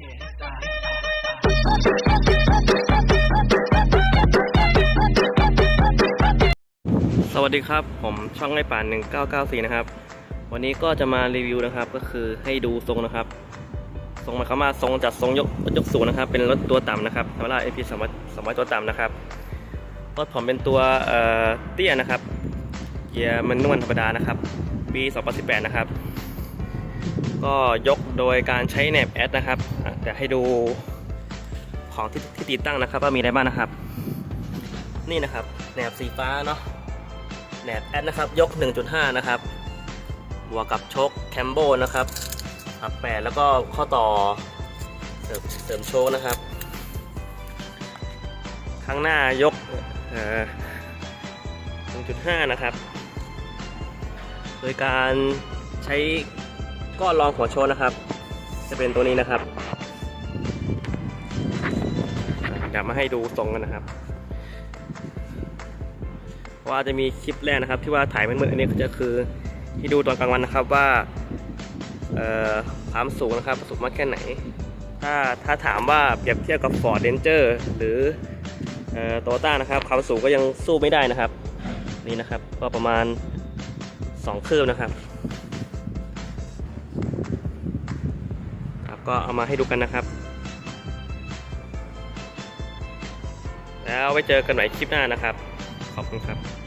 สวัสดีครับ ผมช่องไอป่าน 1994 นะครับ วันนี้ก็จะมารีวิวนะครับ ก็คือให้ดูทรงนะครับ ทรงมาคามาทรงจัดทรงยกยกสูงนะครับ เป็นรถตัวต่ำนะครับธรรมดา AP สมัยสมัยตัวต่ำนะครับ รถผมเป็นตัวเอ่อเตี้ยนะครับ เกียร์มันนวลธรรมดานะครับ ปี 2018 นะครับ ก็ยกโดยการใช้แหนบแอดนะครับอะเดี๋ยวให้ดูของที่ที่ติดตั้งนะครับ ว่ามีอะไรบ้างนะครับ นี่นะครับแหนบสีฟ้าเนาะแหนบแอดนะครับ ยก 1.5 นะครับบวกกับชคแคมโบนะครับอับแปดแล้วก็ข้อต่อเสริมเสริมโชคนะครับ ข้างหน้ายกเอ่อ1.5 นะครับ โดยการใช้ ก้อนรองหัวโชคนะครับ จะเป็นตัวนี้นะครับเดี๋ยวมาให้ดูทรงกันนะครับ ว่าจะมีคลิปแรกนะครับ ที่ว่าถ่ายมืดๆอันนี้ก็จะคือที่ดูตอนกลางวันนะครับว่าความสูงนะครับสูงมากแค่ไหน ถ้าถ้าถามว่าเปรียบเทียบกับ Ford Ranger หรือโตโยต้านะครับความสูงก็ยังสู้ไม่ได้นะครับ นี่นะครับก็ประมาณ 2 คืบนะครับ ก็เอามาให้ดูกันนะครับ แล้วไว้เจอกันใหม่คลิปหน้านะครับ ขอบคุณครับ